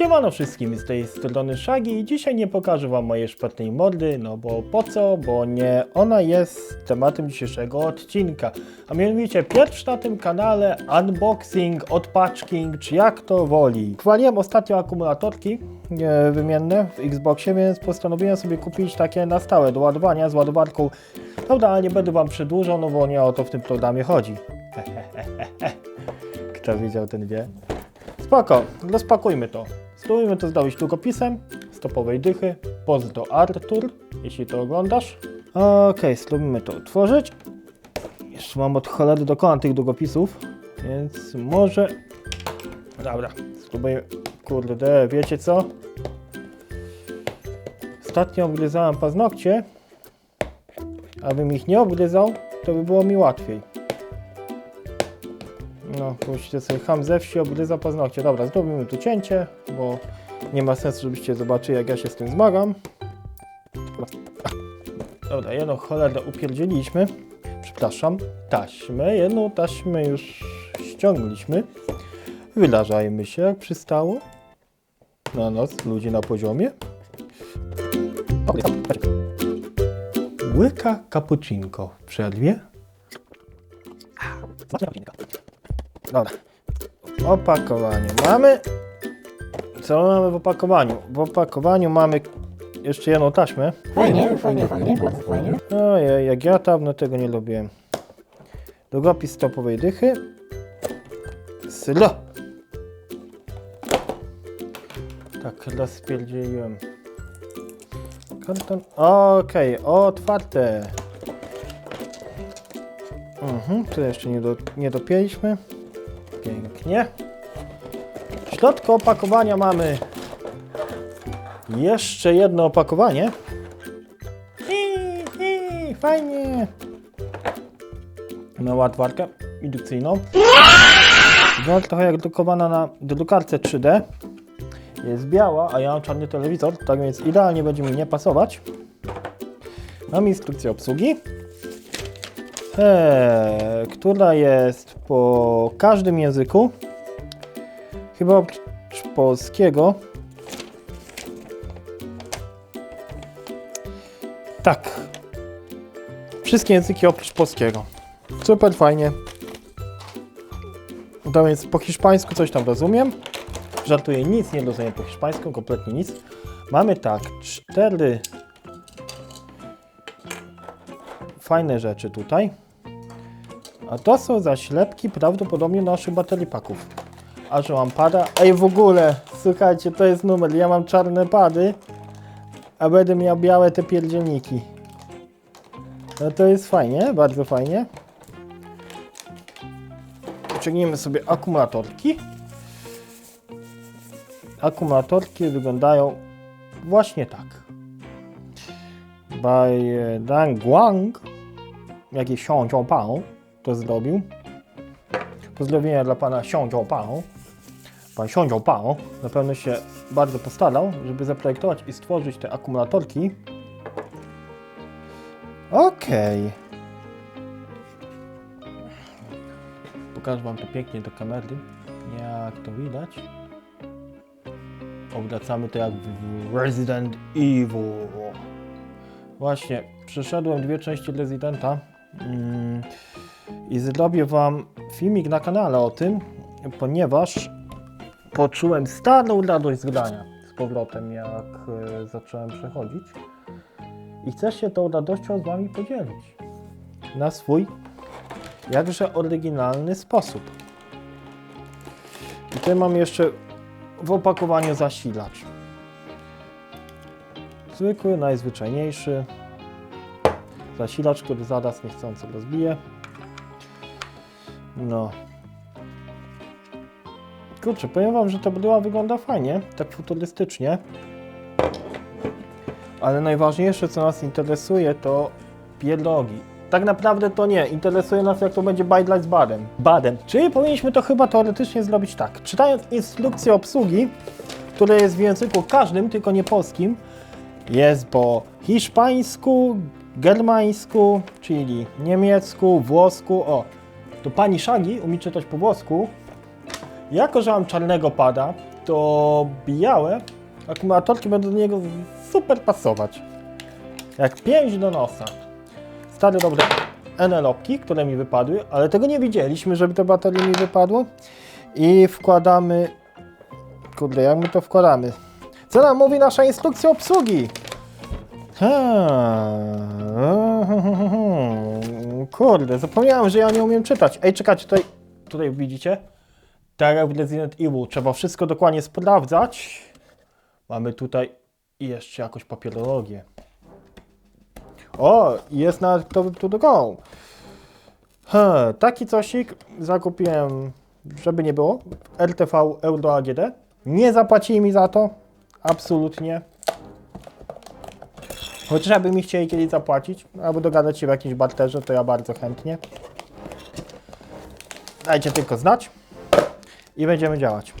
siemano wszystkim, z tej strony Shaggy i dzisiaj nie pokażę wam mojej szpetnej mordy, no bo po co, bo nie ona jest tematem dzisiejszego odcinka. A mianowicie pierwszy na tym kanale unboxing, odpaczking, czy jak to woli. Chwaliłem ostatnio akumulatorki e, wymienne w Xboxie, więc postanowiłem sobie kupić takie na stałe do ładowania z ładowarką. Dobra, ale nie będę wam przedłużał, no bo nie o to w tym programie chodzi. Kto wiedział, ten wie. Spoko, rozpakujmy to. Spróbujmy to zdobyć długopisem stopowej dychy. Pozdro Artur, jeśli to oglądasz. Okej, spróbujmy to otworzyć. Jeszcze mam od cholery dokona tych długopisów, więc może... Dobra, spróbuję... Kurde, wiecie co? Ostatnio obgryzałem paznokcie. Abym ich nie obgryzał, to by było mi łatwiej. No, puśćcie sobie ham ze wsi, obryza paznokcie. Dobra, zrobimy tu cięcie, bo nie ma sensu, żebyście zobaczyli, jak ja się z tym zmagam. Dobra, jedną cholerę upierdzieliśmy. Przepraszam, taśmę. Jedną taśmę już ściągliśmy. Wydarzajmy się, jak przystało. Na nas, ludzi na poziomie. Łyka cappuccinko w przerwie. Dobra. Opakowanie mamy. Co mamy w opakowaniu? W opakowaniu mamy jeszcze jedną taśmę. Fajnie, fajnie, fajnie, bardzo fajnie. Ojej, jak ja dawno tego nie lubiłem. Długopis stopowej dychy. Sylo. Tak, rozpierdzieliłem. Karton. Okej, otwarte. Mhm, tu jeszcze nie, do, nie dopięliśmy. Pięknie. W środku opakowania mamy jeszcze jedno opakowanie. I, i, fajnie. Mamy ładowarkę indukcyjną. Wygląda trochę jak drukowana na drukarce 3D. Jest biała, a ja mam czarny telewizor, tak więc idealnie będzie mi nie pasować. Mam instrukcję obsługi, e, która jest po każdym języku. Chyba oprócz polskiego. Tak. Wszystkie języki oprócz polskiego. Super fajnie. To więc po hiszpańsku coś tam rozumiem. Żartuję, nic nie rozumiem po hiszpańsku, kompletnie nic. Mamy tak, cztery fajne rzeczy tutaj. A to są zaślepki prawdopodobnie naszych baterii paków. A że mam pada. Ej, w ogóle, słuchajcie, to jest numer. Ja mam czarne pady, a będę miał białe te pierdzielniki. No to jest fajnie, bardzo fajnie. Wyciągnijmy sobie akumulatorki. Akumulatorki wyglądają właśnie tak. By Dan Guang, jakiś Xiong Pao to zrobił. Pozdrowienia dla pana Xiong Pao. Pan Xiong Pao na pewno się bardzo postarał, żeby zaprojektować i stworzyć te akumulatorki. Okej. Pokażę wam to pięknie do kamery, jak to widać. Obracamy to jak w Resident Evil. Właśnie, przeszedłem dwie części Residenta mm, i zrobię wam filmik na kanale o tym, ponieważ poczułem starą radość z grania z powrotem, jak e, zacząłem przechodzić. I chcę się tą radością z wami podzielić na swój jakże oryginalny sposób. I tutaj mam jeszcze w opakowaniu zasilacz. Zwykły, najzwyczajniejszy zasilacz, który zaraz niechcący rozbije. No. Kurczę, powiem wam, że ta bryła wygląda fajnie, tak futurystycznie. Ale najważniejsze, co nas interesuje, to pierogi. Tak naprawdę to nie. Interesuje nas, jak to będzie bajtlać z badem. Badem. Czyli powinniśmy to chyba teoretycznie zrobić tak. Czytając instrukcję obsługi, która jest w języku każdym, tylko nie polskim, jest po hiszpańsku, germańsku, czyli niemiecku, włosku. O, to pani Shagi umie czytać po włosku. Jako, że mam czarnego pada, to białe akumulatorki będą do niego super pasować. Jak pięść do nosa. Stare dobre NL-opki, które mi wypadły, ale tego nie widzieliśmy, żeby te baterie mi wypadło. I wkładamy... Kurde, jak my to wkładamy? Co nam mówi nasza instrukcja obsługi? Hmm. Kurde, zapomniałem, że ja nie umiem czytać. Ej, czekajcie, tutaj, tutaj widzicie? W Resident Evil, trzeba wszystko dokładnie sprawdzać. Mamy tutaj jeszcze jakąś papierologię. O, jest na to, to do go. Taki cosik zakupiłem, żeby nie było, RTV Euro AGD. Nie zapłacili mi za to, absolutnie. Chociażby mi chcieli kiedyś zapłacić, albo dogadać się w jakimś barterze, to ja bardzo chętnie. Dajcie tylko znać i będziemy działać.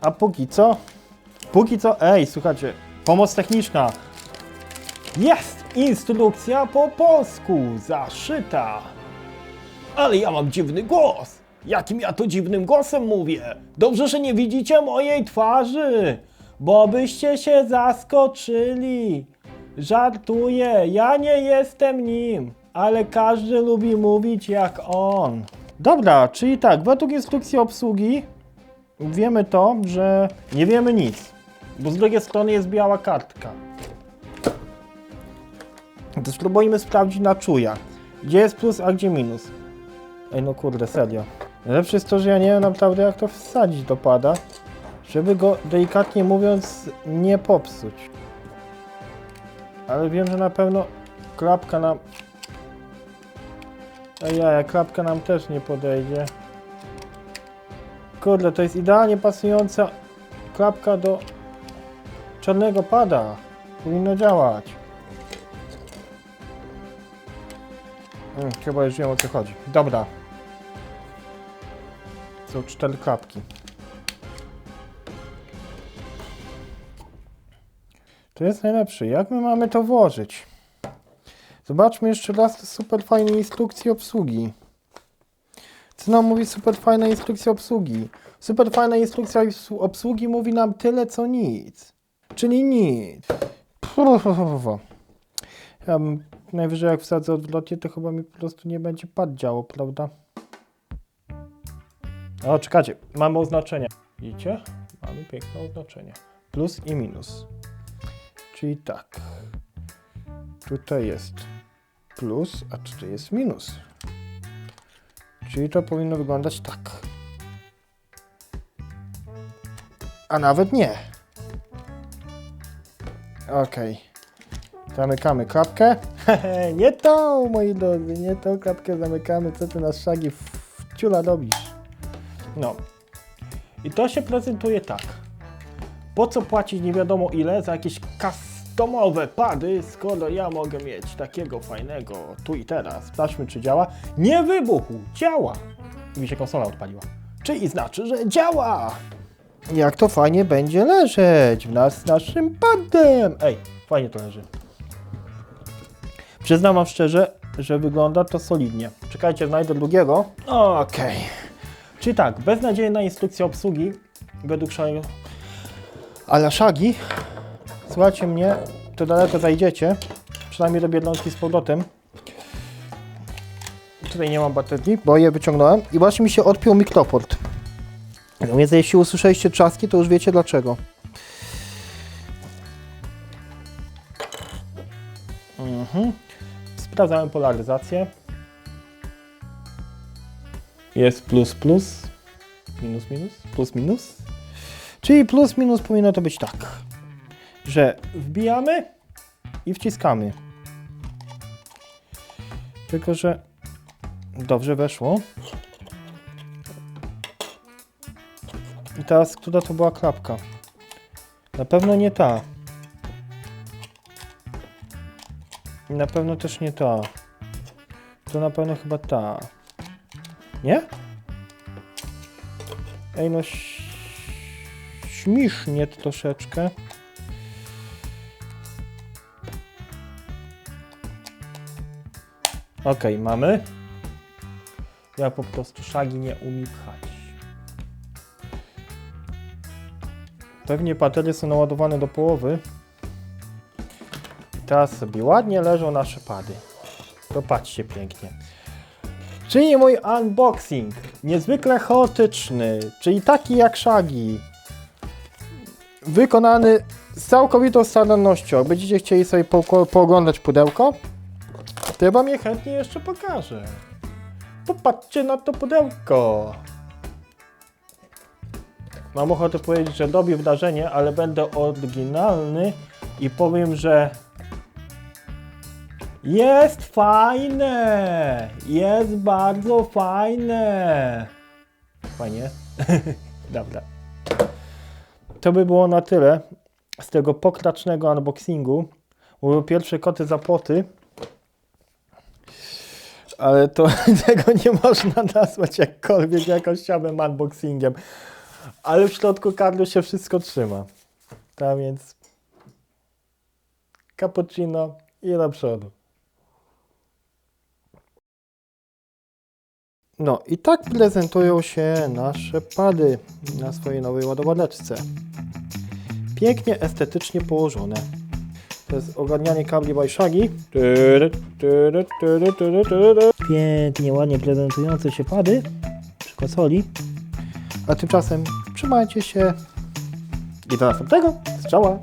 A póki co, póki co, ej, słuchajcie, pomoc techniczna. Jest instrukcja po polsku, zaszyta. Ale ja mam dziwny głos. Jakim ja to dziwnym głosem mówię? Dobrze, że nie widzicie mojej twarzy, bo byście się zaskoczyli. Żartuję, ja nie jestem nim, ale każdy lubi mówić jak on. Dobra, czyli tak, według instrukcji obsługi wiemy to, że nie wiemy nic, bo z drugiej strony jest biała kartka. To spróbujmy sprawdzić na czuja. Gdzie jest plus, a gdzie minus? Ej, no kurde, serio. Najlepsze jest to, że ja nie wiem naprawdę jak to wsadzić do pada, żeby go delikatnie mówiąc nie popsuć. Ale wiem, że na pewno klapka nam... Ej, ja, klapka nam też nie podejdzie. Kurde, to jest idealnie pasująca klapka do czarnego pada. Powinno działać. Hmm, chyba już wiem o co chodzi. Dobra. Są cztery klapki. To jest najlepsze. Jak my mamy to włożyć? Zobaczmy jeszcze raz super fajne instrukcje obsługi. Co nam mówi super fajna instrukcja obsługi? Super fajna instrukcja obs- obsługi mówi nam tyle co nic. Czyli nic. Ja bym najwyżej jak wsadzę odwrotnie, to chyba mi po prostu nie będzie pad działo, prawda? O, czekajcie, mamy oznaczenia. Widzicie? Mamy piękne oznaczenie. Plus i minus. Czyli tak. Tutaj jest plus, a tutaj jest minus. Czyli to powinno wyglądać tak. A nawet nie. Okej. Zamykamy klapkę. nie tą, moi drodzy, nie tą klapkę zamykamy. Co ty na szagi w ciula robisz? No. I to się prezentuje tak. Po co płacić nie wiadomo ile za jakieś customowe pady, skoro ja mogę mieć takiego fajnego tu i teraz. Sprawdźmy, czy działa. Nie wybuchł, działa. Mi się konsola odpaliła. Czyli znaczy, że działa. Jak to fajnie będzie leżeć wraz z naszym padem. Ej, fajnie to leży. Przyznam wam szczerze, że wygląda to solidnie. Czekajcie, znajdę drugiego. Okej. Czyli tak, beznadziejna instrukcja obsługi według szalego. Ale szagi, słuchajcie mnie, to daleko zajdziecie. Przynajmniej do Biedronki z powrotem. Tutaj nie mam baterii, bo je wyciągnąłem. I właśnie mi się odpiął mikrofort. No więc jeśli usłyszeliście trzaski, to już wiecie dlaczego. Mhm. Sprawdzamy polaryzację. Jest plus plus, minus minus, plus minus. Czyli plus minus powinno to być tak, że wbijamy i wciskamy. Tylko, że dobrze weszło. I teraz, która to była klapka? Na pewno nie ta. I na pewno też nie ta. To na pewno chyba ta. Nie? Ej, no śmisznie troszeczkę. Okej, mamy. Ja po prostu szagi nie umiem pchać. Pewnie baterie są naładowane do połowy. Teraz sobie ładnie leżą nasze pady. Popatrzcie pięknie. Czyli mój unboxing. Niezwykle chaotyczny, czyli taki jak Shaggy. Wykonany z całkowitą starannością. Będziecie chcieli sobie po, pooglądać pudełko, to ja wam je chętnie jeszcze pokażę. Popatrzcie na to pudełko. Mam ochotę powiedzieć, że robię wrażenie, ale będę oryginalny i powiem, że jest fajne! Jest bardzo fajne! Fajnie? Dobra. To by było na tyle z tego pokracznego unboxingu. Były pierwsze koty za płoty. Ale to tego nie można nazwać jakkolwiek jakościowym unboxingiem. Ale w środku kardu się wszystko trzyma. Tak więc cappuccino i do przodu. No i tak prezentują się nasze pady na swojej nowej ładowareczce. Pięknie, estetycznie położone. To jest ogarnianie kabli Shaggy. Pięknie, ładnie prezentujące się pady przy konsoli. A tymczasem trzymajcie się i do następnego. Strzała!